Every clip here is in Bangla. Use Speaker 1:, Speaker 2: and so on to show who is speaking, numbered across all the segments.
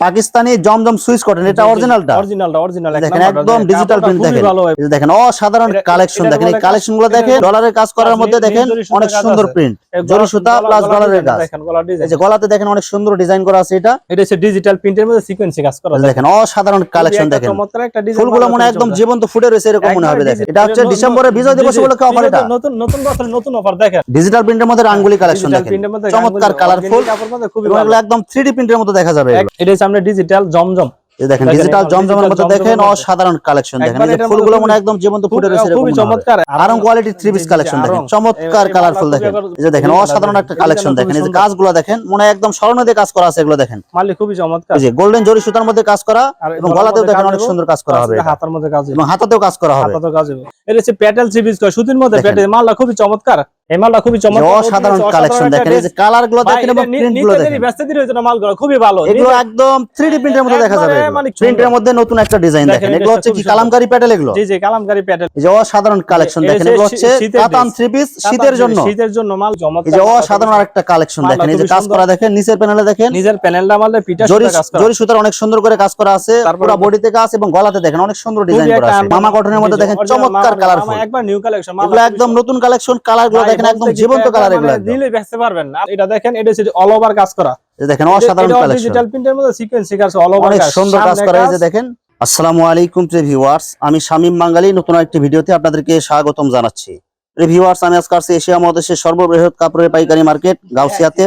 Speaker 1: পাকিস্তানি জমজম সুইচ কটন এটা অরিজিনালটা
Speaker 2: অরিজিনালটা অরিজিনাল
Speaker 1: দেখেন একদম ডিজিটাল প্রিন্ট দেখেন।
Speaker 2: হয়
Speaker 1: দেখেন অসাধারণ কালেকশন দেখেন এই
Speaker 2: কালেকশনগুলো
Speaker 1: দেখেন ডলারের কাজ করার মধ্যে দেখেন অনেক সুন্দর প্রিন্ট জরি সুতা প্লাস ডলারের কাজ।
Speaker 2: দেখেন গলা
Speaker 1: এই যে গলাতে দেখেন অনেক সুন্দর ডিজাইন করা আছে এটা।
Speaker 2: এটা হচ্ছে ডিজিটাল প্রিন্টের মধ্যে সিকোয়েন্সি কাজ করা
Speaker 1: যে দেখেন অসাধারণ কালেকশন দেখেন।
Speaker 2: চমৎকার একটা ডিজাইন
Speaker 1: ফুলগুলো মনে একদম জীবন্ত ফুটে রয়েছে এরকম মনে হবে দেখেন। এটা হচ্ছে ডিসেম্বরের বিজয় দিবস উপলক্ষে অফার এটা।
Speaker 2: নতুন নতুন বছরের নতুন অফার দেখেন।
Speaker 1: ডিজিটাল প্রিন্টের মধ্যে রাঙ্গুলি কালেকশন দেখেন। চমৎকার কালারফুল
Speaker 2: কাপড় মধ্যে খুবই
Speaker 1: একদম থ্রি প্রিন্টের মতো দেখা যাবে
Speaker 2: এটা আমরা ডিজিটাল জমজম
Speaker 1: দেখেন ডিজিটাল জমজমের
Speaker 2: জমজমের
Speaker 1: দেখেন অসাধারণ কালেকশন দেখেন। এই যে ফুলগুলো মনে একদম জীবন্ত ফুটে রয়েছে এরকম।
Speaker 2: চমৎকার।
Speaker 1: Aarong quality three piece collection দেখেন চমৎকার কালারফুল দেখেন। এই যে দেখেন অসাধারণ একটা কালেকশন দেখেন। এই যে কাজগুলো দেখেন মনে একদম স্বর্ণ দিয়ে কাজ করা আছে এগুলো দেখেন।
Speaker 2: মালি খুবই চমৎকার।
Speaker 1: এই যে গোল্ডেন জরি সুতার মধ্যে কাজ করা এবং গলাতেও দেখেন অনেক সুন্দর কাজ করা হবে।
Speaker 2: হাতার মধ্যে কাজ
Speaker 1: এবং হাতাতেও কাজ করা হবে।
Speaker 2: হাতাতে কাজ হবে এটা হচ্ছে প্যাটেল থ্রি পিস সুতির মধ্যে প্যাটেল মালটা খুবই চমৎকার। এই মালটা খুবই চমৎকার।
Speaker 1: অসাধারণ কালেকশন দেখেন। এই যে কালারগুলো দেখেন এবং প্রিন্টগুলো দেখেন।
Speaker 2: ব্যস্ত মালগুলো খুবই ভালো।
Speaker 1: এগুলো একদম থ্রি ডি প্রিন্টের মধ্যে দেখা যাবে প্রিন্টের মধ্যে নতুন একটা ডিজাইন
Speaker 2: দেখেন,
Speaker 1: দেখেন এগুলো হচ্ছে কি কালামকারী প্যাটেল এগুলো?
Speaker 2: জি জি কালামকারী প্যাটেল
Speaker 1: এই যে অসাধারণ কালেকশন দেখেন এগুলো হচ্ছে কাতান থ্রি পিস শীতের জন্য।
Speaker 2: শীতের জন্য মাল
Speaker 1: এই যে অসাধারণ আরেকটা কালেকশন দেখেন এই যে কাজ করা দেখেন নিচের প্যানেলে দেখেন।
Speaker 2: নিজের প্যানেলটা মারলে পিটা সুতা কাজ করা।
Speaker 1: জরি সুতার অনেক সুন্দর করে কাজ করা আছে পুরো বডিতে কাজ এবং গলাতে দেখেন অনেক সুন্দর ডিজাইন করা আছে। মামা কটনের মধ্যে দেখেন চমৎকার কালারফুল
Speaker 2: একবার নিউ কালেকশন
Speaker 1: এগুলো একদম নতুন কালেকশন কালারগুলো দেখেন একদম জীবন্ত কালার এগুলো
Speaker 2: দিলে বেচতে পারবেন না। এটা দেখেন এটা অল ওভার কাজ করা।
Speaker 1: দেখেন অসাধারণ কালেকশন
Speaker 2: ডিজিটাল প্রিন্টের মধ্যে সিকোয়েন্সি কাজ অল ওভার
Speaker 1: অনেক সুন্দর কাজ করা এই দেখেন। আসসালামু আলাইকুম ভিউয়ার্স আমি শামীম বাঙালি। নতুন একটি ভিডিওতে আপনাদেরকে স্বাগতম জানাচ্ছি। ভিউয়ার্স আমি আজকে আসছি এশিয়া মহাদেশের সর্ববৃহৎ কাপড়ের পাইকারি মার্কেট গাউসিয়াতে।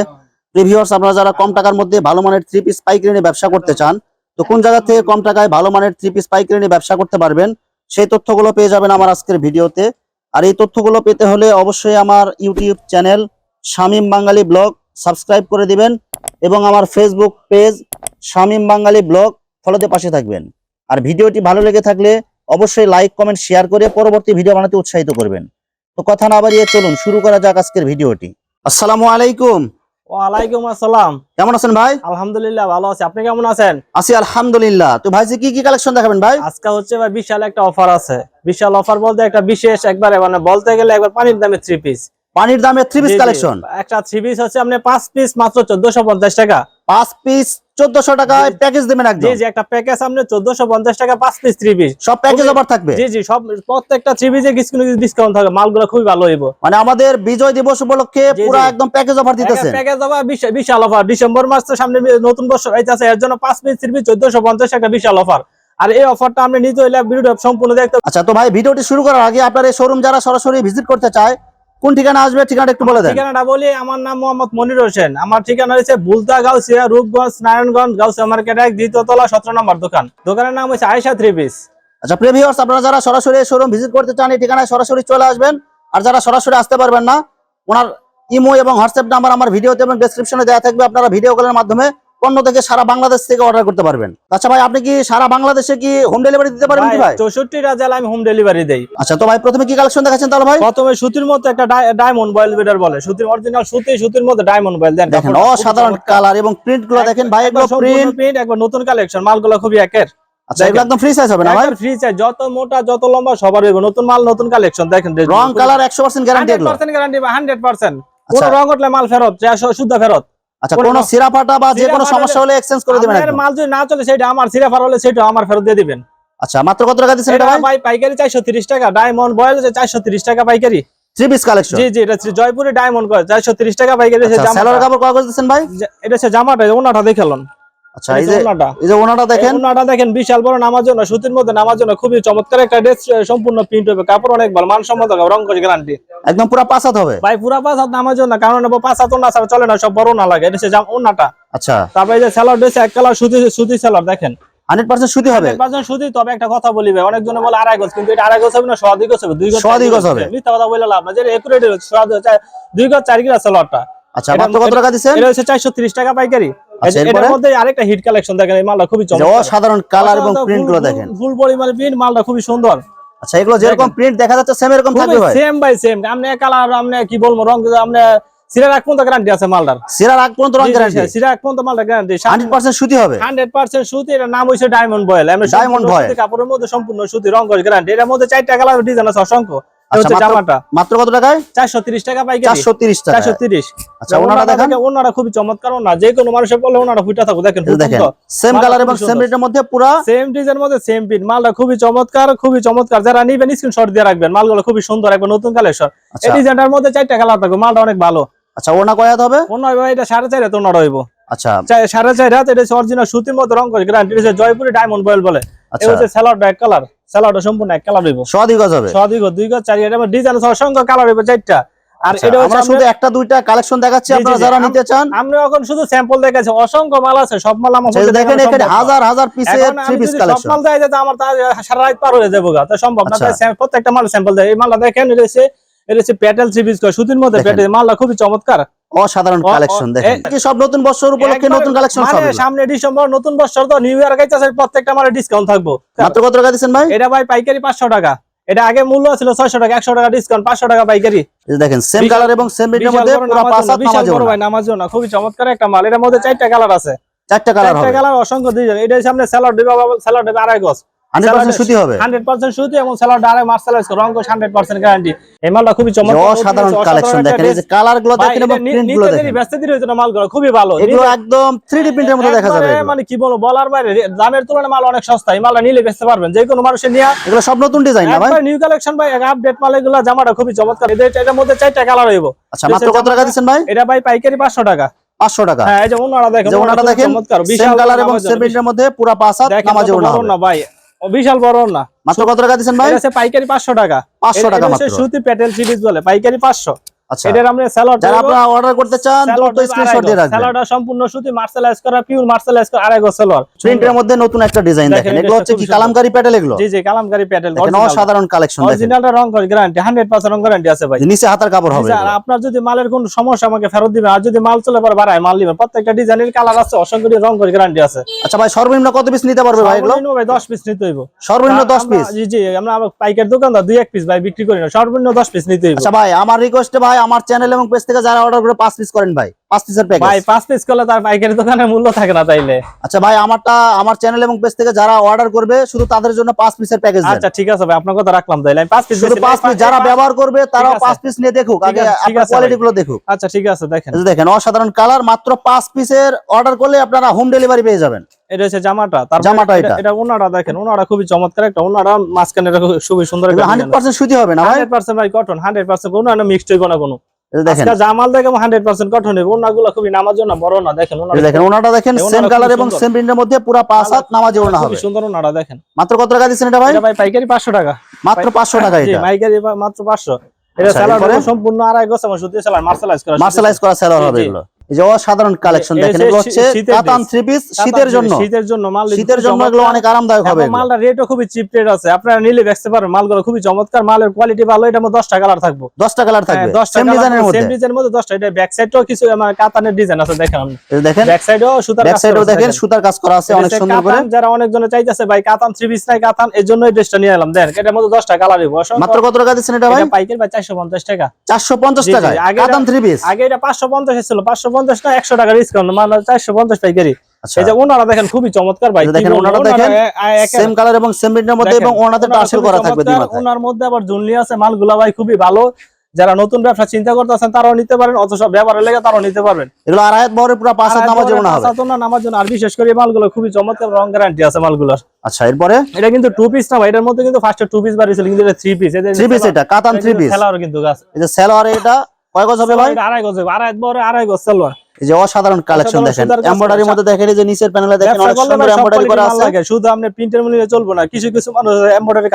Speaker 1: ভিউয়ার্স আপনারা যারা কম টাকার মধ্যে ভালো মানের থ্রি পিস পাইকারি নিয়ে ব্যবসা করতে চান তো কোন জায়গা থেকে কম টাকায় ভালো মানের থ্রি পিস পাইকারি নিয়ে ব্যবসা করতে পারবেন সেই তথ্যগুলো পেয়ে যাবেন আমার আজকের ভিডিওতে। আর এই তথ্যগুলো পেতে হলে অবশ্যই আমার YouTube channel Shamim Bangali blog subscribe করে দিবেন। এবং আমার Facebook page Shamim Bangali blog ফলোতে পাশে থাকবেন। আর ভিডিওটি ভালো লেগে থাকলে অবশ্যই লাইক কমেন্ট শেয়ার করে পরবর্তী ভিডিও বানাতে উৎসাহিত করবেন। তো কথা না বাড়িয়ে চলুন শুরু করা যাক আজকের ভিডিওটি। আসসালামু আলাইকুম।
Speaker 2: ওয়ালাইকুম আসসালাম।
Speaker 1: কেমন আছেন ভাই?
Speaker 2: আলহামদুলিল্লাহ ভালো আছি। আপনি কেমন আছেন?
Speaker 1: আছি আলহামদুলিল্লাহ। তো ভাই কি কি কালেকশন দেখাবেন ভাই?
Speaker 2: আজকে হচ্ছে ভাই বিশাল একটা অফার আছে। বিশাল অফার বলতে একটা বিশেষ একবারে মানে বলতে গেলে একবার পানির দামে থ্রি পিস
Speaker 1: পানির দামে থ্রি পিস কালেকশন
Speaker 2: একটা থ্রি পিস হচ্ছে আপনি পাঁচ পিস মাত্র চোদ্দশো পঞ্চাশ টাকা।
Speaker 1: পাঁচ পিস চোদ্দশো টাকায় প্যাকেজ দেবেন একদম।
Speaker 2: জি একটা প্যাকেজ আপনি চোদ্দশো পঞ্চাশ টাকা পাঁচ পিস থ্রি পিস
Speaker 1: সব প্যাকেজ অফার থাকবে।
Speaker 2: জি জি সব প্রত্যেকটা থ্রি পিসে কিছু কিছু ডিসকাউন্ট থাকবে মালগুলো খুবই ভালো হইব।
Speaker 1: মানে আমাদের বিজয় দিবস উপলক্ষে পুরো একদম প্যাকেজ অফার দিতেছেন
Speaker 2: প্যাকেজ অফার বিশাল অফার ডিসেম্বর মাস তো সামনে নতুন বছর আছে এর জন্য পাঁচ পিস থ্রি পিস চোদ্দশো পঞ্চাশ টাকা বিশাল অফার আর এই অফারটা আপনি নিতে হইলে ভিডিও সম্পূর্ণ দেখতে
Speaker 1: আচ্ছা তো ভাই ভিডিওটি শুরু করার আগে আপনার এই শোরুম যারা সরাসরি ভিজিট করতে চায় কোন ঠিকানা আসবে ঠিকানাটা একটু বলে দেন।
Speaker 2: ঠিকানাটা বলি আমার নাম মোহাম্মদ মনির হোসেন। আমার ঠিকানা হচ্ছে বুলতা গাউসিয়া রূপগঞ্জ নারায়ণগঞ্জ গাউসিয়া মার্কেট এক দ্বিতীয় তলা সতেরো নম্বর দোকান। দোকানের নাম হচ্ছে আয়সা থ্রি পিস।
Speaker 1: আচ্ছা প্রিভিউয়ার্স আপনারা যারা সরাসরি শোরুম ভিজিট করতে চান এই ঠিকানায় সরাসরি চলে আসবেন। আর যারা সরাসরি আসতে পারবেন না ওনার ইমো এবং হোয়াটসঅ্যাপ নাম্বার আমার ভিডিওতে এবং ডেসক্রিপশনে দেওয়া থাকবে। আপনারা ভিডিও কলের মাধ্যমে পণ্য থেকে সারা বাংলাদেশ থেকে অর্ডার করতে পারবেন। আচ্ছা ভাই আপনি কি সারা বাংলাদেশে কি হোম ডেলিভারি দিতে পারবেন কি ভাই
Speaker 2: চৌষট্টিটা জেলা আমি হোম ডেলিভারি দেই।
Speaker 1: আচ্ছা তো ভাই প্রথমে কি কালেকশন দেখাচ্ছেন তাহলে ভাই?
Speaker 2: প্রথমে সুতির মধ্যে একটা ডায়মন্ড বয়েল বেটার বলে। সুতির অরিজিনাল সুতি সুতির মধ্যে ডায়মন্ড বয়েল দেন
Speaker 1: দেখেন অসাধারণ কালার এবং প্রিন্টগুলো দেখেন ভাই এগুলো প্রিন্ট
Speaker 2: প্রিন্ট একবার নতুন কালেকশন মালগুলো খুবই একের।
Speaker 1: আচ্ছা এগুলো একদম ফ্রি সাইজ হবে না ভাই?
Speaker 2: ফ্রি যত মোটা যত লম্বা সবার নতুন মাল নতুন কালেকশন দেখেন।
Speaker 1: রং কালার গ্যারান্টি আচ্ছা।
Speaker 2: রং উঠলে মাল ফেরত শুদ্ধ ফেরত।
Speaker 1: আচ্ছা
Speaker 2: কোনো-
Speaker 1: সিরাফাটা সিরা ফাটা বা যে কোনো সমস্যা হলে এক্সচেঞ্জ করে দিবেন
Speaker 2: আপনার মাল যদি না চলে সেটা আমার সিরা ফার হলে সেটা আমার ফেরত দিয়ে দিবেন।
Speaker 1: আচ্ছা মাত্র কত টাকা দিচ্ছেন
Speaker 2: এটা
Speaker 1: ভাই?
Speaker 2: পাইকারি চারশো তিরিশ টাকা ডায়মন্ড বয়েল চারশো তিরিশ টাকা পাইকারি।
Speaker 1: থ্রি পিস কালেকশন
Speaker 2: জি জি এটা জয়পুরে ডায়মন্ড চারশো তিরিশ টাকা পাইকারি।
Speaker 1: সেলোর কাপড় কয় করে দিচ্ছেন ভাই?
Speaker 2: এটা সে জামাটা ওনাটা দেখেন
Speaker 1: আচ্ছা এই যে এই যে ওনাটা দেখেন।
Speaker 2: ওনাটা দেখেন বিশাল বড় নামার জন্য সুতির মধ্যে নামার জন্য খুবই চমৎকার একটা ড্রেস সম্পূর্ণ প্রিন্ট হবে। কাপড় অনেক ভালো মানসম্মত রং করে গ্যারান্টি
Speaker 1: একদম পুরো পাঁচ হবে?
Speaker 2: ভাই পুরা পাঁচ নামার জন্য কারণ নেব পাঁচ ছাড়া চলে না সব বড় না লাগে এটা জাম ওনাটা
Speaker 1: আচ্ছা।
Speaker 2: তারপরে এই যে সেলার ড্রেস এক কালার সুতি সুতি সেলার দেখেন।
Speaker 1: হান্ড্রেড পার্সেন্ট সুতি হবে?
Speaker 2: পাঁচজন সুতি তবে একটা কথা বলি ভাই অনেকজনে বলে আড়াই গজ কিন্তু এটা আড়াই গজ হবে না সোয়া দুই গজ হবে দুই গজ
Speaker 1: সোয়া দুই গজ
Speaker 2: গজ
Speaker 1: হবে।
Speaker 2: মিথ্যা কথা বলে লাভ না যেটা একুরেট সোয়া দুই চার- দুই গজ চার গিরা সেলারটা
Speaker 1: আচ্ছা মাত্র কত টাকা দিচ্ছেন?
Speaker 2: এটা হচ্ছে চারশো ত্রিশ টাকা পাইকারি? এটার মধ্যে আরেকটা হিট কালেকশন দেখেন এই মালটা খুবই চমৎকার।
Speaker 1: অসাধারণ কালার এবং প্রিন্ট
Speaker 2: ফুল-
Speaker 1: গুলো দেখেন।
Speaker 2: ফুল পরিমাণে প্রিন্ট মালটা খুবই সুন্দর।
Speaker 1: আচ্ছা এগুলো যেরকম প্রিন্ট দেখা যাচ্ছে সেম এরকম থাকবে ভাই?
Speaker 2: সেম বাই সেম আপনি কালার আপনি কি বলব রং আপনি সিরা রাখ পর্যন্ত গ্যারান্টি আছে মালটার।
Speaker 1: সিরার আগ পর্যন্ত রং গ্যারান্টি
Speaker 2: সিরা রাখ পর্যন্ত মালটা গ্যারান্টি
Speaker 1: হান্ড্রেড পার্সেন্ট সুতি হবে।
Speaker 2: হান্ড্রেড পার্সেন্ট সুতি এটার নাম হচ্ছে ডায়মন্ড বয়েল
Speaker 1: Diamond Voile।
Speaker 2: কাপড়ের মধ্যে সম্পূর্ণ সুতি রং গ্যারান্টি এটার মধ্যে চারটা কালার ডিজাইন আছে অসংখ্য।
Speaker 1: আচ্ছা, মাত্র- কত টাকায়?
Speaker 2: চারশো তিরিশ টাকা পাইকারি।
Speaker 1: চারশো তিরিশ
Speaker 2: চারশো তিরিশ।
Speaker 1: আচ্ছা ওনারা দেখেন।
Speaker 2: ওনারা খুবই চমৎকার ওনা। যে কোনো মানুষের বললে ওনারা ফুটা থাকো দেখেন
Speaker 1: দেখেন সেম কালার এবং সেম রেটের মধ্যে পুরা
Speaker 2: সেম ডিজাইন মধ্যে সেম পিন মালটা খুবই চমৎকার খুবই চমৎকার। যারা নিবেন স্ক্রিনশট দিয়ে রাখবেন। মালগুলো খুবই সুন্দর একবার নতুন কালেকশন এই
Speaker 1: আচ্ছা
Speaker 2: ডিজাইনটার মধ্যে চারটা কালার থাকবে। মালটা অনেক ভালো।
Speaker 1: আচ্ছা ওনা কয়াত হবে?
Speaker 2: এটা সাড়ে চার হাতে ওনার হইব।
Speaker 1: আচ্ছা।
Speaker 2: সাড়ে চার হাত এটা অরিজিনাল সুতির মধ্যে রং করে। জয়পুরি ডায়মন্ড বয়েল বলে। এই
Speaker 1: আচ্ছা
Speaker 2: হচ্ছে স্যালাডটা এক কালার স্যালাডটা সম্পূর্ণ এক কালার হইব।
Speaker 1: হবে।
Speaker 2: ছ দুই গজ, চারি এটা ডিজাইন অসংখ্য কালার হইব চারটা। আর
Speaker 1: আচ্ছা,
Speaker 2: এটা হচ্ছে
Speaker 1: শুধু একটা দুইটা কালেকশন দেখাচ্ছি আপনারা যারা নিতে চান।
Speaker 2: আমরা এখন শুধু স্যাম্পল দেখাচ্ছি অসংখ্য মাল আছে সব মাল আমার
Speaker 1: সেই দেখেন এখানে হাজার হাজার পিসের থ্রি পিস
Speaker 2: যদি সব মাল দেয় যাতে আমার সারা রাত পার হয়ে যাব তা সম্ভব না
Speaker 1: আচ্ছা।
Speaker 2: তাই প্রত্যেকটা মাল স্যাম্পল দেয়। এই মালটা দেখেন এটা হচ্ছে এটা হচ্ছে প্যাটেল থ্রি পিস সুতির মধ্যে। প্যাটেল মালটা খুবই চমৎকার।
Speaker 1: অসাধারণ কালেকশন দেখেন। কি সব নতুন বছর উপলক্ষে নতুন কালেকশন
Speaker 2: মানে
Speaker 1: সব?
Speaker 2: সামনে ডিসেম্বর নতুন বছর তো নিউ ইয়ার গাইতেছে প্রত্যেকটা মালে ডিসকাউন্ট থাকব।
Speaker 1: মাত্র কত টাকা দিচ্ছেন ভাই?
Speaker 2: এটা ভাই পাইকারি পাঁচশো টাকা। এটা আগে মূল্য ছিল ছয়শো টাকা একশো টাকা ডিসকাউন্ট পাঁচশো টাকা পাইকারি।
Speaker 1: দেখেন সেম কালার এবং সেম রেটের মধ্যে পুরো পাঁচ
Speaker 2: বিশাল বড় ভাই নামাজও না খুবই চমৎকার একটা মাল। এটার মধ্যে চারটা কালার আছে।
Speaker 1: চারটা কালার
Speaker 2: চারটা কালার অসংখ্য দুই এটা সামনে স্যালাড দিবা স্যালাড দিবে আড়াই গজ।
Speaker 1: সুতি হবে
Speaker 2: হান্ড্রেড পার্সেন্ট সুতি এবং স্যালাড আড়াই মার্শালাইজ রং হান্ড্রেড পার্সেন্ট গ্যারান্টি এই মালটা খুবই
Speaker 1: যে
Speaker 2: চমৎকার
Speaker 1: অসাধারণ
Speaker 2: অসাধারণ
Speaker 1: কালেকশন দেখেন এই যে
Speaker 2: কালারগুলো
Speaker 1: দেখেন এবং
Speaker 2: প্রিন্টগুলো
Speaker 1: দেখেন।
Speaker 2: ব্যস্ত দিতে হইতো না মালগুলো খুবই ভালো।
Speaker 1: এগুলো একদম থ্রি প্রিন্টের মধ্যে দেখা যাবে
Speaker 2: মানে কি বলব বলার বাইরে দামের তুলনায় মাল অনেক সস্তা এই মালটা নিলে বেচতে পারবেন যে কোনো মানুষের নিয়ে।
Speaker 1: এগুলো সব নতুন ডিজাইন না ভাই?
Speaker 2: নিউ কালেকশন ভাই আপডেট মাল এগুলো জামাটা খুবই চমৎকার। এদের এটার মধ্যে চারটা কালার হইব।
Speaker 1: আচ্ছা মাত্র কত টাকা ভাই?
Speaker 2: এটা ভাই পাইকারি পাঁচশো টাকা।
Speaker 1: পাঁচশো টাকা।
Speaker 2: হ্যাঁ এই যে ওনারা দেখেন
Speaker 1: সেম কালার এবং সেম প্রিন্টের মধ্যে পুরো পাঁচ হাত নামাজে ওনা
Speaker 2: ভাই। বিশাল বড় না
Speaker 1: মাত্র কত টাকা দিচ্ছেন ভাই?
Speaker 2: পাইকারি পাঁচশো টাকা।
Speaker 1: পাঁচশো টাকা
Speaker 2: সুতি প্যাটেল সিরিজ বলে পাইকারি পাঁচশো। এটার আমরা স্যালাড
Speaker 1: যারা আপনারা অর্ডার করতে চান দ্রুত স্ক্রিনশট দিয়ে রাখবেন।
Speaker 2: স্যালাডটা সম্পূর্ণ সুতি মার্শালাইজ করা পিওর মার্শালাইজ করা আড়াই গজ সালোয়ার
Speaker 1: প্রিন্টের মধ্যে নতুন একটা ডিজাইন
Speaker 2: দেখেন,
Speaker 1: দেখেন এগুলো হচ্ছে কি কালামকারী প্যাটেল এগুলো?
Speaker 2: জি জি কালামকারী প্যাটেল
Speaker 1: দেখেন অসাধারণ কালেকশন দেখেন।
Speaker 2: অরিজিনালটা রং গ্যারান্টি হান্ড্রেড পার্সেন্ট রং গ্যারান্টি আছে ভাই।
Speaker 1: নিচে হাতার কাপড় হবে
Speaker 2: আর আপনার যদি মালের কোনো সমস্যা আমাকে ফেরত দিবেন। আর যদি মাল চলে পরে বাড়ায় মাল দিবেন প্রত্যেকটা ডিজাইনের কালার আছে অসংখ্য রং করে গ্যারান্টি আছে।
Speaker 1: আচ্ছা ভাই সর্বনিম্ন কত পিস নিতে পারবে ভাই এগুলো?
Speaker 2: সর্বনিম্ন ভাই দশ পিস নিতে হইব।
Speaker 1: সর্বনিম্ন দশ
Speaker 2: আমরা-
Speaker 1: পিস
Speaker 2: জি জি আমরা পাইকার দোকানদার দুই এক পিস ভাই বিক্রি করি না। সর্বনিম্ন দশ পিস নিতে হইব।
Speaker 1: আচ্ছা ভাই আমার রিকোয়েস্টে ভাই আমার চ্যানেল এবং পেজ থেকে যারা অর্ডার করে পাঁচ পিস করেন ভাই। পাঁচ পিসের
Speaker 2: ভাই পাঁচ পিস করলে তার পাইকারি দোকানের মূল্য থাকে না তাইলে।
Speaker 1: আচ্ছা ভাই আমারটা আমার চ্যানেল এবং পেজ থেকে যারা অর্ডার করবে শুধু তাদের জন্য পাঁচ পিসের প্যাকেজ
Speaker 2: আচ্ছা ঠিক আছে ভাই আপনার কথা রাখলাম তাইলে। আমি পাঁচ পিস
Speaker 1: শুধু পাঁচ পিস যারা ব্যবহার করবে তারাও পাঁচ পিস নিয়ে দেখুক
Speaker 2: ঠিক
Speaker 1: আগে
Speaker 2: আছে,
Speaker 1: আপনার কোয়ালিটি গুলো দেখুক।
Speaker 2: আচ্ছা ঠিক আছে দেখেন।
Speaker 1: দেখেন অসাধারণ কালার মাত্র পাঁচ পিসের অর্ডার করলে আপনারা হোম ডেলিভারি পেয়ে যাবেন।
Speaker 2: এটা হচ্ছে জামাটা। তারপর
Speaker 1: জামাটা এটা।
Speaker 2: দেখেন ওনারা খুবই চমৎকার একটা মাঝখানে খুবই সুন্দর একটা
Speaker 1: হান্ড্রেড পার্সেন্ট সুতি হবে না ভাই?
Speaker 2: কটন হান্ড্রেড পার্সেন্ট কোনো না মিক্সড হইব না কোনো।
Speaker 1: দেখেন।
Speaker 2: জামাল কটন ওনাগুলো খুবই বড় না দেখেন
Speaker 1: এই দেখেন ওনাটা দেখেন সেম কালার এবং সেম প্রিন্টের মধ্যে পুরো পাঁচ হাত নামাজে ওনা হবে।
Speaker 2: সুন্দর ওনারা দেখেন।
Speaker 1: মাত্র কত টাকা দিচ্ছেন এটা ভাই?
Speaker 2: এটা ভাই পাইকারি পাঁচশো টাকা।
Speaker 1: মাত্র পাঁচশো টাকা এটা।
Speaker 2: পাইকারি মাত্র পাঁচশো। এটা
Speaker 1: আচ্ছা,
Speaker 2: সম্পূর্ণ আড়াই গছ আমার স্যালাড মার্শালাইজ করা
Speaker 1: মার্শালাইজ করা সেলার হবে এগুলো। এই যে অসাধারণ কালেকশন দেখেন এগুলো হচ্ছে কাতান থ্রি পিস শীতের জন্য।
Speaker 2: শীতের জন্য মাল
Speaker 1: শীতের জন্য এগুলো অনেক আরামদায়ক হবে
Speaker 2: মালটা রেটও খুবই চিপ রেট আছে। আপনারা নিলে বেচতে পারবেন মালগুলো খুবই চমৎকার। মালের কোয়ালিটি ভালো এটা মধ্যে দশটা কালার থাকব।
Speaker 1: দশটা কালার থাকবে।
Speaker 2: হ্যাঁ, দশটা
Speaker 1: ডিজাইনের মধ্যে।
Speaker 2: সেম ডিজাইনের মধ্যে দশটা। এটা ব্যাক সাইডটাও কিছু আমার কাতানের ডিজাইন আছে দেখেন
Speaker 1: দেখেন
Speaker 2: ব্যাক সাইডেও সুতার
Speaker 1: ব্যাক
Speaker 2: কাজ করা আছে,
Speaker 1: দেখেন সুতার কাজ করা আছে অনেক সুন্দর করে।
Speaker 2: যারা অনেকজনে চাইতেছে ভাই কাতান থ্রি পিস নাই কাতান এর জন্য এই ড্রেসটা নিয়ে এলাম। দেন এটার মধ্যে দশটা কালার হইব
Speaker 1: মাত্র কত টাকা দিচ্ছেন এটা ভাই?
Speaker 2: পাইকারি ভাই চারশো পঞ্চাশ টাকা।
Speaker 1: চারশো পঞ্চাশ
Speaker 2: জি, জি, আগে
Speaker 1: কাতান থ্রি পিস
Speaker 2: আগে এটা পাঁচশো পঞ্চাশ ছিল পাঁচশো পঞ্চাশ না একশো টাকা ডিসকাউন্ট মানে চারশো পঞ্চাশ পাইকারি।
Speaker 1: আচ্ছা।
Speaker 2: এই যে ওনারা দেখেন খুবই চমৎকার ভাই।
Speaker 1: এই যে
Speaker 2: কি
Speaker 1: দেখেন ওনারা
Speaker 2: ওনারা
Speaker 1: দেখেন,
Speaker 2: এ- এ- একে-
Speaker 1: সেম কালার এবং সেম প্রিন্টের মধ্যে এবং ওনাতে
Speaker 2: ওনারা
Speaker 1: করা থাকবে দুই
Speaker 2: চমৎকার,
Speaker 1: মাথায়।
Speaker 2: ওনার মধ্যে আবার জুনলি আছে মালগুলা ভাই খুবই ভালো। যারা নতুন ব্যবসা চিন্তা করতেছেন তারাও নিতে পারেন অথচ ব্যবহারের লেগে তারাও নিতে পারবেন।
Speaker 1: এগুলো আড়াইত বহরে পুরো পাঁচ হাত নামাজ ওনা হবে।
Speaker 2: পাঁচাতো না নামার জন্য। আর বিশেষ করে মালগুলো খুবই চমৎকার রং গ্যারান্টি আছে মালগুলোর।
Speaker 1: আচ্ছা এরপরে?
Speaker 2: এটা কিন্তু টু পিস না ভাই এটার মধ্যে কিন্তু ফার্স্টে টু পিস বাড়িয়েছিল কিন্তু এটা থ্রি পিস
Speaker 1: থ্রি পিস এটা কাতান থ্রি পিস
Speaker 2: খেলার কিন্তু গাছ।
Speaker 1: এটা কয় গজ হবে ভাই?
Speaker 2: আড়াই গজ হবে, আড়াই বড় আড়াই গজ সালোয়ার
Speaker 1: এই যে অসাধারণ কালেকশন
Speaker 2: অসাধারণ
Speaker 1: দেখেন। এমব্রয়ডারির মধ্যে দেখেন এই যে নিচের প্যানেলে দেখেন অনেক সুন্দর এমব্রয়ডারি করা আছে।
Speaker 2: শুধু আপনি প্রিন্টের মূল্যে চলবো না। কিছু কিছু মানুষ এমব্রয়ডারি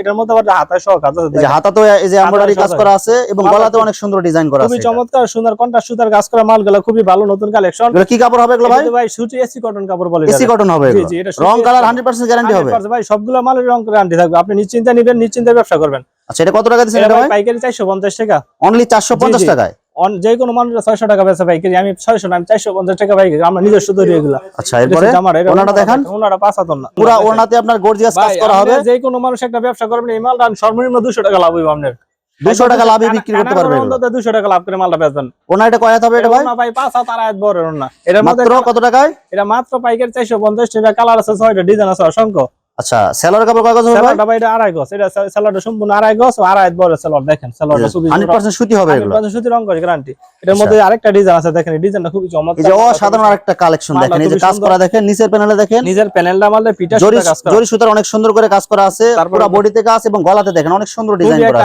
Speaker 2: এটার মধ্যে আবার হাতায় সহ কাজ আছে।
Speaker 1: যে হাতাতে এই যে এমব্রয়ডারি কাজ করা আছে এবং গলাতে অনেক সুন্দর ডিজাইন করা আছে।
Speaker 2: খুবই চমৎকার সুন্দর কন্ট্রাস্ট সুতার কাজ করা মালগুলো খুবই ভালো নতুন কালেকশন
Speaker 1: এগুলো কি কাপড় হবে এগুলো ভাই?
Speaker 2: ভাই সুতি এসি কটন কাপড় বলে
Speaker 1: এসি কটন হবে এগুলো।
Speaker 2: জি, এটা সুতি
Speaker 1: রং colour
Speaker 2: cotton।
Speaker 1: Hundred percent guarantee হবে।
Speaker 2: ভাই সবগুলো মালের রং গ্যারান্টি থাকবে। আপনি নিশ্চিন্তে নেবেন নিশ্চিন্তে ব্যবসা করবেন।
Speaker 1: আচ্ছা এটা কত টাকা দিচ্ছেন
Speaker 2: এটা
Speaker 1: এটা
Speaker 2: ভাই পাইকারি চারশো পঞ্চাশ টাকা।
Speaker 1: অনলি চারশো পঞ্চাশ
Speaker 2: জি, জি।
Speaker 1: টাকায়?
Speaker 2: অন- যে কোনো মানুষ ছয়শো টাকা বেচা পাইকারি আমি ছয়শো না আমি চারশো পঞ্চাশ টাকা পাইকারি আমরা নিজস্ব তৈরি এগুলা।
Speaker 1: আচ্ছা এরপরে? ওনাটা দেখান।
Speaker 2: ওনারা পাঁচ হাতন না।
Speaker 1: পুরা ওনাতে আপনার গর্জিয়াস কাজ করা হবে।
Speaker 2: যে কোনো মানুষ একটা ব্যবসা করবেন এই মালটা সর্বনিম্ন দুশো টাকা লাভ হইব আপনার।
Speaker 1: দুশো টাকা লাভে বিক্রি করতে পারবে এগুলো।
Speaker 2: অন্তত দুশো টাকা লাভ করে মালটা বেচবেন।
Speaker 1: ওনা এটা কয় হবে এটা ভাই?
Speaker 2: ওনা ভাই হাত আর আয়াত বড় না এটার মধ্যে
Speaker 1: মাত্র কত টাকায়?
Speaker 2: এটা মাত্র পাইকারি চারশো পঞ্চাশ টাকা কালার আছে ছয়টা ডিজাইন আছে অসংখ্য।
Speaker 1: আচ্ছা সেলার কাপড় কাগজ হবে ভাই?
Speaker 2: সেলারটা এটা আড়াই গজ। এটা সেলারটা সম্পূর্ণ আড়াই গজ আড়াই বড় সেলার দেখেন সেলারটা
Speaker 1: হান্ড্রেড পার্সেন্ট সুতি হবে এগুলো।
Speaker 2: সুতি রং করে গ্যারান্টি এটার মধ্যে আরেকটা ডিজাইন আছে দেখেন ডিজাইনটা খুবই চমৎকার।
Speaker 1: এই যে অসাধারণ আরেকটা কালেকশন দেখেন এই যে কাজ করা দেখেন নিচের প্যানেলে দেখেন।
Speaker 2: নিজের প্যানেলটা আমাদের পিটা সুতা কাজ করা।
Speaker 1: জরি সুতার অনেক সুন্দর করে কাজ করা আছে পুরো বডিতে কাজ এবং গলাতে দেখেন অনেক সুন্দর ডিজাইন করা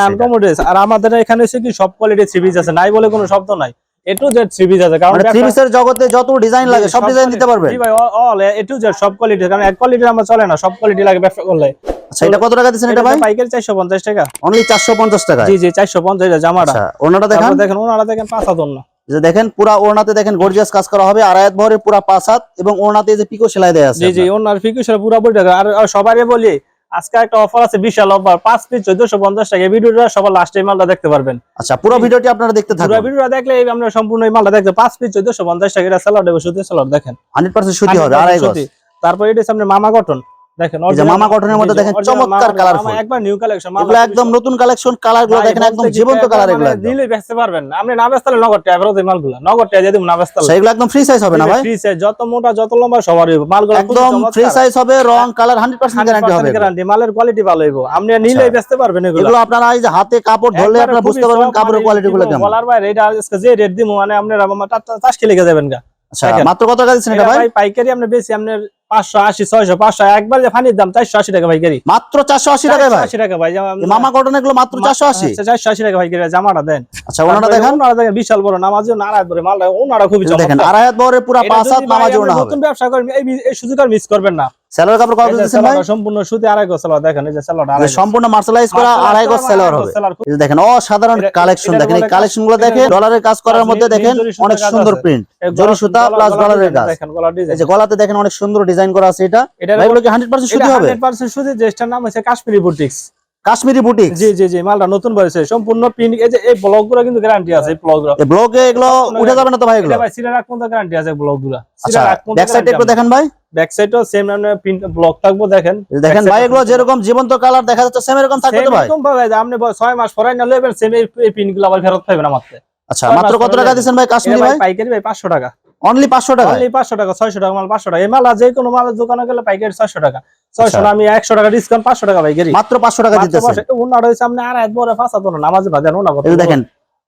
Speaker 1: আছে
Speaker 2: আর আমাদের এখানে হচ্ছে কি সব কোয়ালিটির থ্রি পিস আছে? নাই বলে কোনো শব্দ নাই। A to Z three piece আছে কারণ
Speaker 1: থ্রি পিসের জগতে যত ডিজাইন লাগে সব ডিজাইন দিতে পারবেন
Speaker 2: জি ভাই অল এ টু জেড সব কোয়ালিটি কারণ এক কোয়ালিটি আমার চলে না সব কোয়ালিটি লাগে ব্যবসা করলে।
Speaker 1: আচ্ছা এটা কত টাকা দিচ্ছেন এটা ভাই?
Speaker 2: পাইকারি চারশো পঞ্চাশ টাকা।
Speaker 1: অনলি চারশো পঞ্চাশ টাকা
Speaker 2: জি জি চারশো পঞ্চাশ জামাটা।
Speaker 1: আচ্ছা ওনাটা দেখেন।
Speaker 2: দেখেন পাঁচ হাজার না
Speaker 1: যে দেখেন পুরা ওড়নাতে দেখেন গর্জিয়াস কাজ করা হবে। আড়ায়াত ভরের পুরা পাঁচ হাত এবং ওড়নাতে যে পিকো সেলাই দেয়া আছে
Speaker 2: জি। ওনার আর আর বলি আজকে একটা অফার আছে বিশাল অফার পাঁচ পিস চোদ্দশো পঞ্চাশ টাকা। এই ভিডিওটা সবার লাস্টে মালটা দেখতে পারবেন।
Speaker 1: আচ্ছা পুরো ভিডিওটি আপনারা দেখতে
Speaker 2: পুরো
Speaker 1: থাকুন
Speaker 2: ভিডিওটা দেখলে এই আমরা সম্পূর্ণ এই মালটা দেখতে পাঁচ পিস চোদ্দশো পঞ্চাশ টাকা এটা স্যালাড এবং সুতি স্যালাড দেখেন।
Speaker 1: হান্ড্রেড পার্সেন্ট সুতি হবে আড়াই
Speaker 2: তারপর এটা সামনে মামা কটন দেখেন
Speaker 1: মামা মধ্যে দেখেন চমৎকার।
Speaker 2: একবার নিউ কালেকশন
Speaker 1: এগুলো একদম নতুন কালেকশন দেখেন একদম জীবন্ত কালার এগুলো একদম।
Speaker 2: দিলে বেচতে পারবেন। আপনি না বেচতালে নগদ টাকা ফেরত এই মালগুলো নগদ টাকা দিয়ে না বেচতালে
Speaker 1: আচ্ছা একদম ফ্রি সাইজ হবে না ভাই?
Speaker 2: ফ্রি সাইজ যত মোটা যত লম্বা সবার মালগুলো
Speaker 1: একদম ফ্রি সাইজ হবে রং কালার হান্ড্রেড পার্সেন্ট গ্যারান্টি হবে
Speaker 2: গ্যারান্টি মালের কোয়ালিটি ভালো হইব। আপনি নিলে
Speaker 1: আচ্ছা।
Speaker 2: বেচতে পারবেন এগুলো।
Speaker 1: এগুলো আপনারা এই যে হাতে কাপড় ধরলে আপনারা বুঝতে পারবেন কাপড়ের
Speaker 2: মানে
Speaker 1: কোয়ালিটি গুলো কেমন।
Speaker 2: বলার বাইরে এটা আজকে যে রেট দিমু মানে আপনারা তাস খেলে যাবেন গা।
Speaker 1: আচ্ছা মাত্র কত টাকা দিচ্ছেন এটা ভাই
Speaker 2: পাইকারি আপনি বেশি আপনার পাঁচশো আশি ছয়শো পাঁচশো একবার যে ফানির দাম চারশো আশি টাকা পাইকারি
Speaker 1: মাত্র চারশো আশি
Speaker 2: টাকা ভাই
Speaker 1: মামা কটন এগুলো মাত্র চারশো আশি?
Speaker 2: আচ্ছা, চারশো আশি টাকা পাইকারি জামাটা দেন।
Speaker 1: আচ্ছা ওনাটা দেখেন।
Speaker 2: ওনারা দেখেন বিশাল বড় ওনারা খুবই
Speaker 1: দেখেন আড়াই পাঁচ হাত নামাজ ওড়না হবে।
Speaker 2: নতুন ব্যবসা করেন এই সুযোগ আর মিস করবেন না।
Speaker 1: সেলার কাপড় কত দিয়েছেন ভাই?
Speaker 2: সম্পূর্ণ সুতি আড়াই গজ সেলার দেখেন এই যে সেলারটা আড়াই
Speaker 1: সম্পূর্ণ করা
Speaker 2: মার্শাল
Speaker 1: আড়াই গজ সেলার হবে। এই দেখেন অসাধারণ কালেকশন দেখেন এই
Speaker 2: কালেকশনগুলো
Speaker 1: দেখেন ডলারের কাজ করার মধ্যে দেখেন অনেক সুন্দর প্রিন্ট জরি সুতা প্লাস ডলারের কাজ। এই যে গলাতে দেখেন অনেক সুন্দর ডিজাইন করা আছে এটা।
Speaker 2: এটা
Speaker 1: ভাই এগুলো কি হান্ড্রেড পার্সেন্ট সুতি হবে?
Speaker 2: 100% সুতি যেটার নাম হচ্ছে কাশ্মীরি বুটিক্স
Speaker 1: কাশ্মীরি বুটিক
Speaker 2: জি জি জি মালটা নতুন বয়সে সম্পূর্ণ প্রিন্ট এই যে এই ব্লগগুলো কিন্তু গ্যারান্টি আছে এই ব্লগগুলো
Speaker 1: এই ব্লগে এগুলো উঠে যাবে না তো ভাই এগুলো?
Speaker 2: ভাই সিলের রাখ পর্যন্ত গ্যারান্টি আছে ব্লগগুলো
Speaker 1: আচ্ছা ব্যাক সাইডে একটু দেখেন ভাই।
Speaker 2: ব্যাক সাইডও সেম মানে প্রিন্ট ব্লগ থাকব দেখেন।
Speaker 1: দেখেন ভাই এগুলো যেরকম জীবন্ত কালার দেখা যাচ্ছে সেম এরকম থাকবে তো ভাই?
Speaker 2: ভাবে যে আপনি ব- ছয় মাস পরে না লইবেন সেম এই পিনগুলো আবার ফেরত পাইবেন আমার থেকে।
Speaker 1: আচ্ছা মাত্র কত টাকা। দিচ্ছেন ভাই কাশ্মীরি
Speaker 2: ভাই
Speaker 1: ভাই?
Speaker 2: পাইকারি ভাই পাঁচশো টাকা।
Speaker 1: অনলি পাঁচশো টাকা
Speaker 2: অনলি পাঁচশো টাকা ছয়শো টাকা মাল পাঁচশো টাকা। এই মাল যে কোনো দোকানে গেলে পাইকারি ছয়শো টাকা। ছয়শো
Speaker 1: আচ্ছা।
Speaker 2: না আমি একশো টাকা ডিসকাউন্ট পাঁচশো টাকা পাইকারি।
Speaker 1: মাত্র পাঁচশো টাকা দিতেছে
Speaker 2: উন্নার হয়েছে আপনি আর এক বড় হাত নামাজে উন্না
Speaker 1: এই যে দেখেন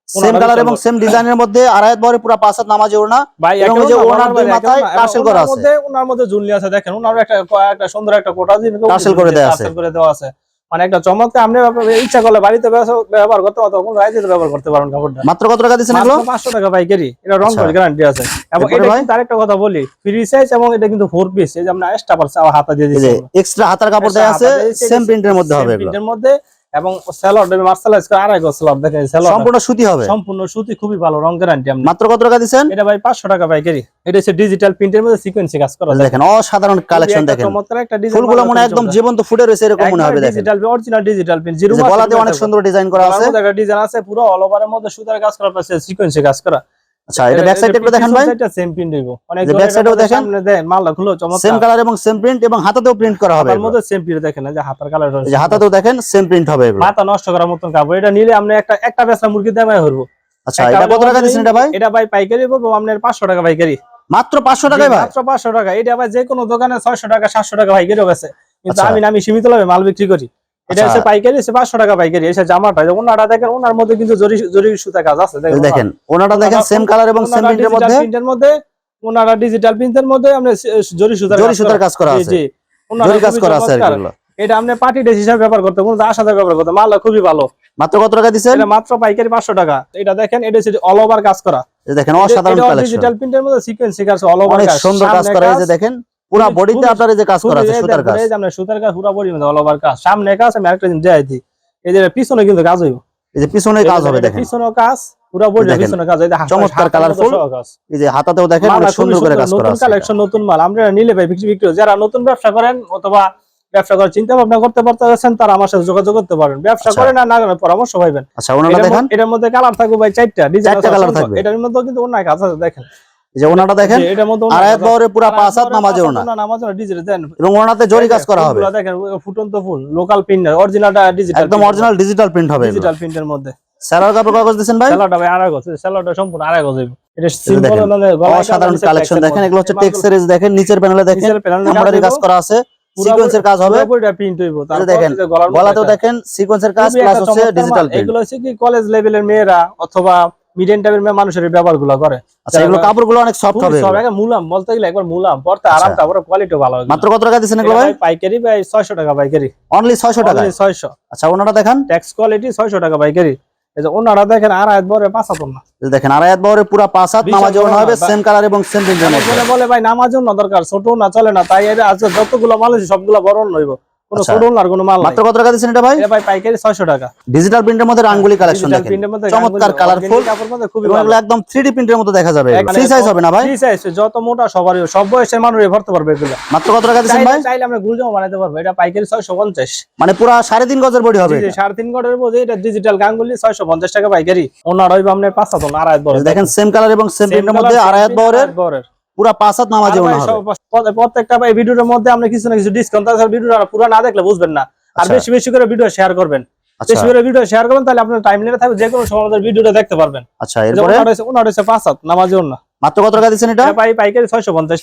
Speaker 1: সেম কালার এবং সেম ডিজাইনের মধ্যে আড়াই বহরে পুরো পাঁচ হাত নামাজ ওড়না।
Speaker 2: ভাই
Speaker 1: এবং যে দুই মাথায় করা আছে।
Speaker 2: মধ্যে ওনার মধ্যে ঝুলি আছে দেখেন। ওনার একটা একটা সুন্দর একটা কোটা দিয়ে
Speaker 1: টার্সেল করে দেয়া আছে।
Speaker 2: করে দেওয়া আছে। মানে একটা চমৎকার আপনি ইচ্ছা করলে বাড়িতে ব্যবহার- করতে পারতো কোনো রাইজে ব্যবহার করতে পারেন কাপড়টা।
Speaker 1: মাত্র কত টাকা দিচ্ছেন এগুলো?
Speaker 2: 500 টাকা পাইকারি এটা রং
Speaker 1: আচ্ছা।
Speaker 2: করে গ্যারান্টি আছে। এবং এটা? কিন্তু আরেকটা কথা বলি ফ্রি সাইজ এবং এটা কিন্তু ফোর পিস এই যে আমরা এক্সট্রা পারছে হাতা দিয়ে দিয়েছি
Speaker 1: এক্সট্রা হাতার কাপড় দেয়া আছে সেম প্রিন্টের মধ্যে হবে এগুলো।
Speaker 2: প্রিন্টের মধ্যে এবং স্যালাড আমি মার্শালাইজ করে আড়াই গজ স্যালাড দেখেন স্যালাড
Speaker 1: সম্পূর্ণ সুতি হবে?
Speaker 2: সম্পূর্ণ সুতি খুবই ভালো রং গ্যারান্টি আমরা
Speaker 1: মাত্র কত টাকা দিচ্ছেন?
Speaker 2: এটা ভাই 500 টাকা পাইকারি। এটা হচ্ছে ডিজিটাল প্রিন্টের মধ্যে সিকোয়েন্সি কাজ করা
Speaker 1: দেখেন অসাধারণ কালেকশন দেখেন।
Speaker 2: চমৎকার একটা ডিজাইন
Speaker 1: ফুলগুলো মনে একদম জীবন্ত ফুটে রয়েছে এরকম মনে হবে দেখেন।
Speaker 2: Digital original digital print zero
Speaker 1: গলাতে অনেক সুন্দর ডিজাইন করা আছে।
Speaker 2: একটা ডিজাইন আছে পুরো অল ওভারের মধ্যে সুতার কাজ করা আছে সিকোয়েন্সি কাজ করা।
Speaker 1: আচ্ছা এটা ব্যাক সাইডে একটু দেখেন ভাই।
Speaker 2: এটা সেম প্রিন্ট হইব। অনেক
Speaker 1: যে back side দেখেন?
Speaker 2: সামনে দেন মালটা খুলো চমৎকার।
Speaker 1: সেম কালার এবং সেম প্রিন্ট এবং হাতাতেও প্রিন্ট করা হবে
Speaker 2: তার। মধ্যে সেম প্রিন্ট দেখেন এই যে হাতার কালার
Speaker 1: যে হাতাতেও দেখেন সেম প্রিন্ট হবে এগুলো।
Speaker 2: মাথা নষ্ট করার মতন কাপড়। এটা নিলে আপনি একটা একটা বেচা মুরগি দামে হইব।
Speaker 1: আচ্ছা এটা কত টাকা দিচ্ছেন এটা ভাই?
Speaker 2: এটা ভাই পাইকারি বলব আপনার 500 টাকা পাইকারি।
Speaker 1: মাত্র পাঁচশো টাকায় ভাই?
Speaker 2: মাত্র 500 টাকা। এটা ভাই যে কোনো দোকানে 600 টাকা 700 টাকা পাইকারি আছে কিন্তু
Speaker 1: আচ্ছা।
Speaker 2: আমি না আমি সীমিত লাভে মাল বিক্রি করি। এটা
Speaker 1: আচ্ছা।
Speaker 2: হচ্ছে পাইকারি হচ্ছে 500 টাকা পাইকারি। এসে জামাটা যে ওনাটা দেখেন ওনার মধ্যে কিন্তু জরি জরি সুতা কাজ আছে
Speaker 1: দেখেন ওনাটা দেখেন সেম কালার এবং সেম প্রিন্টের মধ্যে?
Speaker 2: প্রিন্টের মধ্যে ওনারা ডিজিটাল প্রিন্টের মধ্যে আমরা জরি সুতার
Speaker 1: জরি সুতার কাজ করা আছে।
Speaker 2: জি।
Speaker 1: জরি কাজ করা আছে।
Speaker 2: এটা আপনি পার্টি ড্রেস হিসাবে ব্যবহার করতে কোনো আশাতে ব্যবহার করতে মালটা খুবই ভালো।
Speaker 1: মাত্র কত টাকা দিচ্ছেন?
Speaker 2: এটা মাত্র পাইকারি 500 টাকা। এটা দেখেন এটা হচ্ছে অল ওভার কাজ করা।
Speaker 1: এই দেখেন অসাধারণ কালেকশন
Speaker 2: ডিজিটাল প্রিন্টের মধ্যে সিকোয়েন্সি কাজ অল ওভার কাজ।
Speaker 1: সুন্দর কাজ করা এই যে দেখেন। পুরো বডিতে আপনার যে কাজ করা আছে সুতার কাজ।
Speaker 2: এই যে আপনার সুতার কাজ পুরো বডি মধ্যে অল ওভার কাজ। সামনে কাজ আমি আরেকটা জিনিস দেখাই দিই এই যে পিছনে কিন্তু কাজ হইব।
Speaker 1: এই যে পিছনে কাজ হবে দেখেন
Speaker 2: পিছনে কাজ পুরো বডি পিছনে কাজ। এই যে
Speaker 1: চমৎকার
Speaker 2: কাজ।
Speaker 1: এই যে হাতাতেও দেখেন অনেক সুন্দর করে কাজ করা আছে।
Speaker 2: কালেকশন নতুন মাল। আমরা নিলে ভাই বিক্রি বিক্রি যারা নতুন ব্যবসা করেন অথবা ব্যবসা করার চিন্তা ভাবনা করতে পারতেছেন তারা আমার সাথে যোগাযোগ করতে পারেন। ব্যবসা
Speaker 1: আচ্ছা।
Speaker 2: করেন না না করেন পরামর্শ পাইবেন।
Speaker 1: আচ্ছা ওনাটা
Speaker 2: এটার
Speaker 1: দেখেন।
Speaker 2: মধ্যে- এটার মধ্যে কালার থাকবে ভাই চারটা। ডিজাইন
Speaker 1: colour থাকবে।
Speaker 2: এটার মধ্যে কিন্তু অন্য কাজ আছে দেখেন।
Speaker 1: যে ওনাটা দেখেন আড়াই বহরে পুরো পাঁচ হাত নামাজে ওনা
Speaker 2: নামাজে ডিজিটাল দেন।
Speaker 1: এবং ওনাতে জরি কাজ করা হবে।
Speaker 2: দেখেন ফুটন্ত ফুল লোকাল প্রিন্ট অরিজিনালটা ডিজিটাল
Speaker 1: একদম অরিজিনাল ডিজিটাল প্রিন্ট হবে
Speaker 2: ডিজিটাল প্রিন্টের মধ্যে।
Speaker 1: কাপড় কাগজ ভাই?
Speaker 2: ভাই আড়াই গজ সম্পূর্ণ আড়াই গজ হইব। এটা সিম্পল মানে
Speaker 1: অসাধারণ
Speaker 2: নিচে
Speaker 1: কালেকশন দেখেন। এগুলো হচ্ছে দেখেন নিচের প্যানেলে দেখেন
Speaker 2: কাজ।
Speaker 1: করা আছে সিকোয়েন্সের কাজ হবে।
Speaker 2: পুরোপুরিটা প্রিন্ট হইব তারপর
Speaker 1: দেখেন, গলাতেও দেখেন। সিকোয়েন্সের কাজ প্লাস হচ্ছে ডিজিটাল প্রিন্ট
Speaker 2: এগুলো হচ্ছে কি কলেজ লেভেলের মেয়েরা অথবা মিডিয়াম টাইপের মানুষের ব্যবহারগুলো করে।
Speaker 1: আচ্ছা এগুলো কাপড়গুলো অনেক সফট হবে
Speaker 2: সব মুলাম বলতে গেলে একবার মুলাম পড়তে আরাম
Speaker 1: আচ্ছা।
Speaker 2: তারপরে কোয়ালিটিও ভালো এগুলো।
Speaker 1: মাত্র কত টাকা দিচ্ছেন এগুলো ভাই?
Speaker 2: পাইকারি ভাই ছয়শো টাকা পাইকারি।
Speaker 1: অনলি ছয়শো টাকা
Speaker 2: ছয়শো।
Speaker 1: আচ্ছা ওনারা দেখেন।
Speaker 2: ট্যাক্স কোয়ালিটি ছয়শো টাকা পাইকারি। এই যে ওনারা দেখেন আর আয়াত বরে পাঁচ না
Speaker 1: দেখেন আড়াই হাত বহরের পুরা পাঁচ হাত নামাজ হবে সেম কালার এবং সেম প্রিন্টের মধ্যে
Speaker 2: বলে ভাই নামার জন্য দরকার ছোট না চলে না তাই এটা আছে যতগুলো আছে সবগুলো বড় নইব কোনো
Speaker 1: আচ্ছা।
Speaker 2: ছোট আর কোনো মাল
Speaker 1: মাত্র কত টাকা দিচ্ছেন এটা ভাই?
Speaker 2: এটা ভাই পাইকারি ছয়শো টাকা।
Speaker 1: ডিজিটাল প্রিন্টের মধ্যে রাঙ্গুলি কালেকশন দেখেন। চমৎকার কালারফুল
Speaker 2: কাপড়ের মধ্যে খুবই ভালো।
Speaker 1: একদম থ্রি প্রিন্টের মতো দেখা যাবে। ফ্রি সাইজ হবে না ভাই?
Speaker 2: size, যত মোটা সবারই সব বয়সের মানুষ ভরতে পারবে এগুলো।
Speaker 1: মাত্র কত টাকা দিচ্ছেন ভাই?
Speaker 2: চাইলে আমরা গুলজামা বানাতে পারব। এটা পাইকারি ছয়শো পঞ্চাশ।
Speaker 1: মানে পুরা সাড়ে তিন গজের বডি হবে।
Speaker 2: সাড়ে তিন গড়ের মধ্যে এটা ডিজিটাল গাঙ্গুলি ছয়শো পঞ্চাশ টাকা পাইকারি। ওনার হইবে আপনার পাঁচ হাত আড়াই বড়।
Speaker 1: দেখেন সেম কালার এবং সেম প্রিন্টের মধ্যে বহরের
Speaker 2: বরের
Speaker 1: পুরা পাঁচ হাত নামাজ
Speaker 2: প্রত্যেকটা ভাই ভিডিওর মধ্যে আপনি কিছু না কিছু ডিসকাউন্ট আছে ভিডিওটা পুরো না দেখলে বুঝবেন না। আর
Speaker 1: আচ্ছা।
Speaker 2: বেশি বেশি করে ভিডিও শেয়ার করবেন। বেশি করে ভিডিও শেয়ার করবেন তাহলে আপনার টাইম লেগে থাকবে যে কোনো সময় আমাদের ভিডিওটা দেখতে পারবেন।
Speaker 1: আচ্ছা এরপরে?
Speaker 2: ওনার হচ্ছে পাঁচ হাত নামাজের না
Speaker 1: মাত্র কত টাকা দিচ্ছেন এটা?
Speaker 2: পাইকারি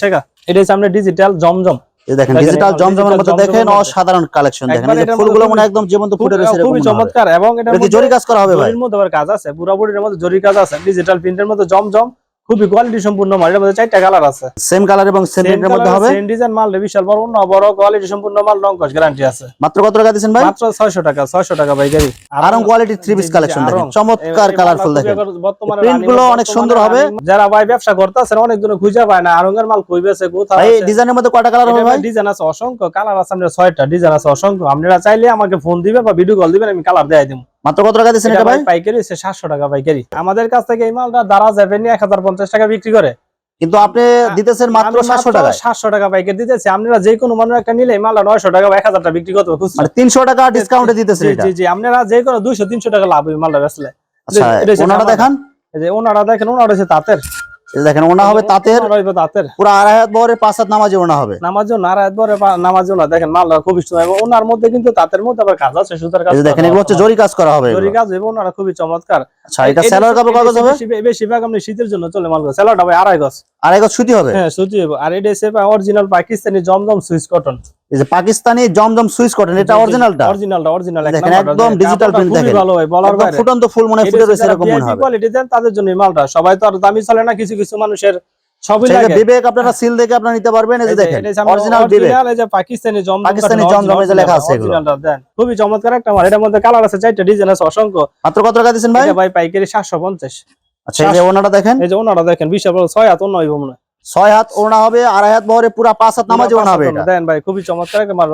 Speaker 2: টাকা। হচ্ছে ডিজিটাল জমজম।
Speaker 1: এই দেখেন
Speaker 2: দেখেন,
Speaker 1: ডিজিটাল জমজমের মধ্যে দেখেন অসাধারণ কালেকশন দেখেন এই ফুলগুলো মনে একদম জীবন্ত ফুটে রয়েছে এরকম
Speaker 2: খুবই চমৎকার এবং এটা
Speaker 1: জরি কাজ করা হবে ভাই।
Speaker 2: জরির মধ্যে আবার কাজ আছে পুরো বডির মধ্যে জরি কাজ আছে ডিজিটাল প্রিন্টের মধ্যে জমজম। খুবই কোয়ালিটি সম্পূর্ণ মাল এর মধ্যে চারটা কালার আছে।
Speaker 1: সেম কালার এবং সেম প্রিন্টের মধ্যে হবে?
Speaker 2: সেম ডিজাইন মাল রে বিশাল বড় না বড় কোয়ালিটি সম্পূর্ণ মাল রং কস গ্যারান্টি আছে।
Speaker 1: মাত্র কত টাকা দিচ্ছেন ভাই?
Speaker 2: মাত্র 600 টাকা 600 টাকা ভাইকারি
Speaker 1: Aarong quality three piece collection দেখেন চমৎকার কালারফুল দেখেন।
Speaker 2: বর্তমানে
Speaker 1: Print গুলো অনেক সুন্দর হবে।
Speaker 2: যারা ভাই ব্যবসা করতেছেন অনেক জন খুঁজে পায় না আরঙ্গের মাল কই বেছে কোথায়
Speaker 1: ভাই ডিজাইনের মধ্যে কয়টা কালার হবে ভাই?
Speaker 2: ডিজাইন আছে অসংখ্য কালার আছে আপনার ছয়টা ডিজাইন আছে অসংখ্য। আপনারা চাইলে আমাকে ফোন দিবেন বা ভিডিও কল দিবেন আমি কালার দেখাই দিব
Speaker 1: মাত্র কত টাকা দিচ্ছেন
Speaker 2: এটা ভাই? পাইকারি হচ্ছে সাতশো টাকা পাইকারি। আমাদের কাছ থেকে এই মালটা দারাজ হাজার পঞ্চাশ টাকা বিক্রি করে।
Speaker 1: কিন্তু আপনি দিতেছেন মাত্র সাতশো টাকা
Speaker 2: সাতশো টাকা পাইকারি দিতেছি। আপনারা যে কোনো মানুষ একটা নিলে এই মালটা নয়শো টাকা বা এক হাজার টাকা বিক্রি করতে হবে
Speaker 1: মানে তিনশো টাকা ডিসকাউন্টে দিতেছেন এটা।
Speaker 2: জি জি আপনারা যে কোনো দুইশো তিনশো টাকা লাভ এই মালটা বেচলে
Speaker 1: আচ্ছা ওনারা
Speaker 2: জামা। এই যে ওনারা দেখেন ওনারা হচ্ছে তাঁতের।
Speaker 1: দেখেন ওনা হবে তাঁতের পুরো আড়াই হাত বহরের পাঁচ হাত নামাজে ওনা হবে।
Speaker 2: নামাজ জন্য আর একবারে নামাজ না। দেখেন মাল খুবই ওনার মধ্যে কিন্তু তাঁতের মধ্যে আবার কাজ আছে সুতার কাজ
Speaker 1: দেখেন এগুলো হচ্ছে জরি কাজ করা হবে
Speaker 2: জরি কাজ এবং ওনারা খুবই চমৎকার।
Speaker 1: আচ্ছা এটা সেলার কাপড় কাগজ হবে?
Speaker 2: বেশিরভাগ আপনি শীতের জন্য চলে মাল স্যালাড হবে আড়াই গজ।
Speaker 1: আড়াই গজ সুতি হবে?
Speaker 2: হ্যাঁ সুতি হবে। আর এটা হচ্ছে original Pakistani Zamzam Swiss cotton
Speaker 1: এই যে পাকিস্তানি জমজম কটন এটা অরিজিনালটা
Speaker 2: অরিজিনালটা অরিজিনাল
Speaker 1: দেখেন, একদম digital print দেখেন।
Speaker 2: ভালো হয় বলার বাইরে।
Speaker 1: ফুটন্ত ফুল মনে ফুটে রয়েছে এরকম মনে হবে।
Speaker 2: কোয়ালিটি দেন তাদের জন্য মালটা। সবাই তো আর দামি চলে না কিছু কিছু মানুষের সবই
Speaker 1: সেই
Speaker 2: লাগে।
Speaker 1: বিবেক আপনারা সিল দেখে আপনারা নিতে পারবেন এই যে দেখেন অরিজিনাল বিবেক
Speaker 2: এই যে পাকিস্তানি জমজম
Speaker 1: পাকিস্তানি জমজম, এই যে লেখা আছে এগুলো।
Speaker 2: দেন। খুবই চমৎকার একটা মাল। এটার মধ্যে কালার আছে চারটা ডিজাইন আছে অসংখ্য।
Speaker 1: মাত্র কত টাকা ভাই?
Speaker 2: ভাই পাইকারি সাতশো পঞ্চাশ।
Speaker 1: আচ্ছা এই যে ওনাটা দেখেন।
Speaker 2: এই যে ওনারা দেখেন বিশাল বড় ছয় হাত অন্য হইব মনে
Speaker 1: ছয় হাত ওনা হবে আড়াই হাত বহরে পুরা পাঁচ হাত নামাজে ওনা হবে
Speaker 2: দেন ভাই খুবই চমৎকার একটা মাল।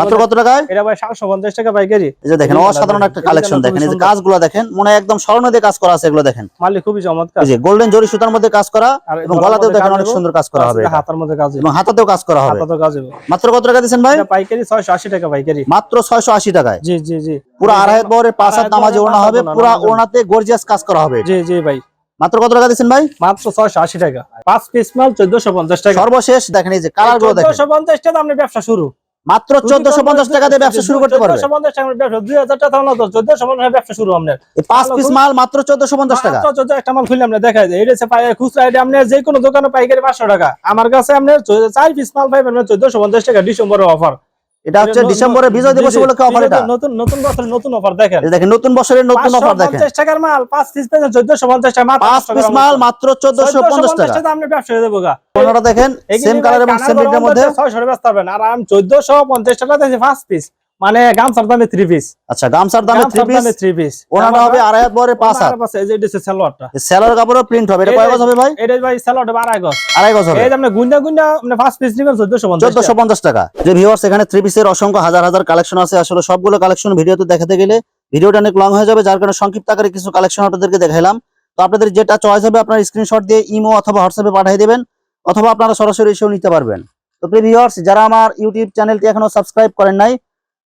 Speaker 1: মাত্র কত টাকায়?
Speaker 2: এটা ভাই সাতশো পঞ্চাশ টাকা পাইকারি
Speaker 1: এই যে দেখেন অসাধারণ একটা কালেকশন দেখেন এই যে কাজগুলো দেখেন মনে হয় একদম স্বর্ণ দিয়ে কাজ করা আছে এগুলো দেখেন।
Speaker 2: মালিক খুবই চমৎকার।
Speaker 1: এই যে গোল্ডেন জরি সুতার মধ্যে কাজ করা এবং গলাতেও দেখেন অনেক সুন্দর কাজ করা হবে
Speaker 2: হাতার মধ্যে কাজ
Speaker 1: এবং হাতাতেও কাজ করা হবে।
Speaker 2: কাজ হবে
Speaker 1: মাত্র কত টাকা দিচ্ছেন ভাই?
Speaker 2: এটা পাইকারি ছয়শো আশি টাকা পাইকারি
Speaker 1: মাত্র ছয়শো আশি টাকায়।
Speaker 2: জি জি জি।
Speaker 1: পুরো আড়াই হাত বহরে পাঁচ হাত নামাজে ওনা হবে পুরা ওনাতে গর্জিয়াস কাজ করা হবে।
Speaker 2: জি জি ভাই।
Speaker 1: মাত্র কত টাকা দিচ্ছেন ভাই?
Speaker 2: মাত্র ছয়শো আশি টাকা। পাঁচ পিস মাল চোদ্দশো পঞ্চাশ টাকা।
Speaker 1: সর্বশেষ দেখেন এই যে কালারগুলো
Speaker 2: চোদ্দশো পঞ্চাশ টাকা আপনি ব্যবসা শুরু।
Speaker 1: মাত্র চোদ্দশো পঞ্চাশ টাকা দিয়ে ব্যবসা শুরু করতে পারবে।
Speaker 2: চোদ্দশো পঞ্চাশ টাকা ব্যবসা দুই হাজার টাকা চোদ্দশো পঞ্চাশ ব্যবসা শুরু আপনার।
Speaker 1: পাঁচ পিস মাল মাত্র চোদ্দশো পঞ্চাশ টাকা।
Speaker 2: মাত্র চোদ্দ একটা মাল খুললে আপনার দেখা যায় এটা খুচরা এটা আপনার যে কোনো দোকানে পাইকারি পাঁচশো টাকা। আমার কাছে আপনার চার পিস মাল পাইবেন চোদ্দশো পঞ্চাশ টাকা ডিসেম্বরের অফার।
Speaker 1: এটা হচ্ছে ডিসেম্বরের বিজয় দিবস উপলক্ষে অফার এটা
Speaker 2: নতুন নতুন বছরের নতুন অফার দেখেন।
Speaker 1: দেখেন নতুন বছরের নতুন অফার দেখেন।
Speaker 2: 50 টাকার মাল পাঁচ পিস পেন চোদ্দশো পঞ্চাশ টাকা মাত্র
Speaker 1: পাঁচ পিস মাল মাত্র চোদ্দশো পঞ্চাশ
Speaker 2: 1450
Speaker 1: টাকা
Speaker 2: আপনি ব্যবসা দেবো গা।
Speaker 1: ওনারা দেখেন সেম কালার এবং সেম মধ্যে।
Speaker 2: ছয়শো ব্যস্ত হবেন আর আম চোদ্দশো পঞ্চাশ টাকা দিয়েছি পাঁচ পিস মানে গামছার দামে থ্রি পিস
Speaker 1: আচ্ছা গামছার দামে থ্রি পিস
Speaker 2: থ্রি পিস
Speaker 1: ওনারা হবে আড়াই হাত বহরে পাঁচ হাত?
Speaker 2: এই যে এটা হচ্ছে সালোয়ারটা
Speaker 1: সেলার কাপড়ও প্রিন্ট হবে এটা কয় গজ হবে ভাই?
Speaker 2: এটা ভাই সালোয়ার হবে আড়াই গজ।
Speaker 1: আড়াই গজ হবে।
Speaker 2: এই যে আপনি গুন্ডা গুন্ডা আপনি পাঁচ পিস নেবেন চোদ্দশো পঞ্চাশ
Speaker 1: চোদ্দশো পঞ্চাশ টাকা। যে ভিউয়ার্স এখানে থ্রি পিসের অসংখ্য হাজার হাজার কালেকশন আছে। আসলে সবগুলো কালেকশন ভিডিওতে দেখাতে গেলে ভিডিওটা অনেক লং হয়ে যাবে যার কারণে সংক্ষিপ্ত আকারে কিছু কালেকশন আপনাদেরকে দেখাইলাম। তো আপনাদের যেটা চয়েস হবে আপনার স্ক্রিনশট দিয়ে ইমো অথবা হোয়াটসঅ্যাপে পাঠিয়ে দেবেন অথবা আপনারা সরাসরি এসেও নিতে পারবেন। তো প্রিয় ভিউয়ার্স যারা আমার ইউটিউব চ্যানেলটি এখনও সাবস্ক্রাইব করেন নাই